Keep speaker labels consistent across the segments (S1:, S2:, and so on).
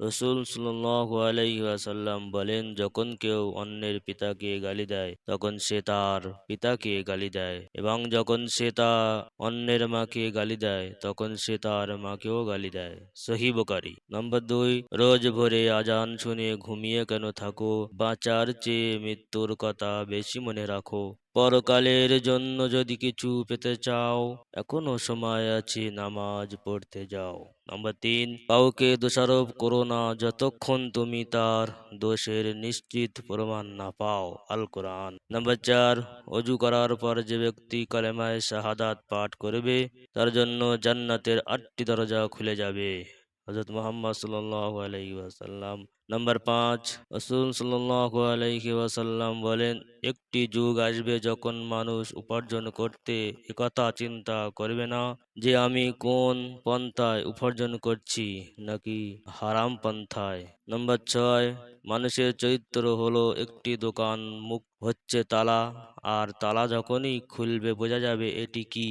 S1: রসুল সাল্লাম বলেন, যখন কেউ অন্যের পিতাকে গালি দেয়, তখন সে তার পিতাকে গালি দেয় এবং যখন সে তা অন্যের মাকে গালি দেয়, তখন সে তার মাকেও গালি দেয়। সহি বোকারি নম্বর দুই, রোজ ভোরে আজান শুনে ঘুমিয়ে কেন থাকো? বাঁচার চেয়ে মৃত্যুর কথা বেশি মনে রাখো। পরকালের জন্য যদি কিছু পেতে চাও, এখনও সময় আছে নামাজ পড়তে যাও। নম্বর তিন, কাউকে দোষারোপ করো না যতক্ষণ তুমি তার দোষের নিশ্চিত প্রমাণ না পাও। আল কোরআন। নম্বর চার, অজু করার পর যে ব্যক্তি কালেমায় শাহাদাত পাঠ করবে, তার জন্য জান্নাতের আটটি দরজা খুলে যাবে। হজরত মোহাম্মদ ওয়াসাল্লাম। নম্বর পাঁচ, রসুল আলহি ওয়াসাল্লাম বলেন, একটি যুগ আসবে যখন মানুষ উপার্জন করতে একথা চিন্তা করবে না, যে আমি কোন পন্থায় উপার্জন করছি, নাকি হারাম পন্থায়। নম্বর ছয়, মানুষের চরিত্র হলো একটি দোকান মুখ হচ্ছে তালা, আর তালা যখনই খুলবে বোঝা যাবে এটি কি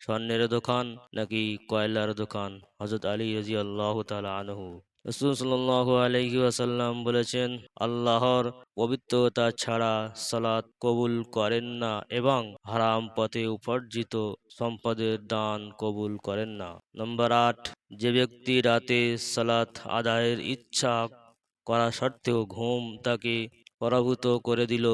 S1: স্বর্ণের দোকান নাকি কয়লার দোকান? হজরত আলী রাজি আল্লাহ আনহু। বলেছেন, আল্লাহর পবিত্রতা ছাড়া সালাত কবুল করেন না এবং হারাম পথে উপার্জিত সম্পদের দান কবুল করেন না। নম্বর আট, যে ব্যক্তি রাতে সালাত আদায়ের ইচ্ছা করা সত্ত্বেও ঘুম তাকে পরাভূত করে দিল,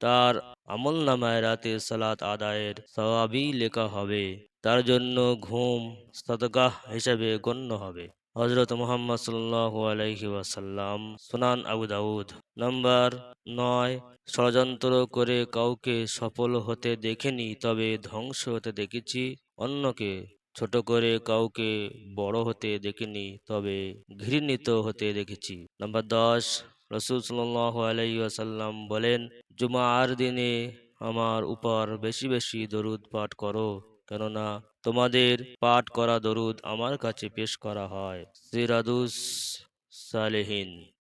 S1: তার আমল নামায় রাতে সালাত আদায়ের সবাবই লেখা হবে। তার জন্য ঘুম সদগাহ হিসাবে গণ্য হবে। হজরত মোহাম্মদ সাল্লাহ আলাইহি ওয়াসাল্লাম সুনান আবু দাউদ নম্বর নয়, ষড়যন্ত্র করে কাউকে সফল হতে দেখিনি তবে ধ্বংস হতে দেখেছি, অন্যকে ছোট করে কাউকে বড় হতে দেখিনি তবে ঘৃণিত হতে দেখেছি। নম্বর দশ, রসুল সাল্লাহ আলাই আসাল্লাম বলেন, জুমার দিনে আমার উপর বেশি বেশি দরুদ পাঠ করো। কেননা তোমাদের পাঠ করা দরুদ আমার কাছে পেশ করা হয়। সিরাদুস সালেহীন।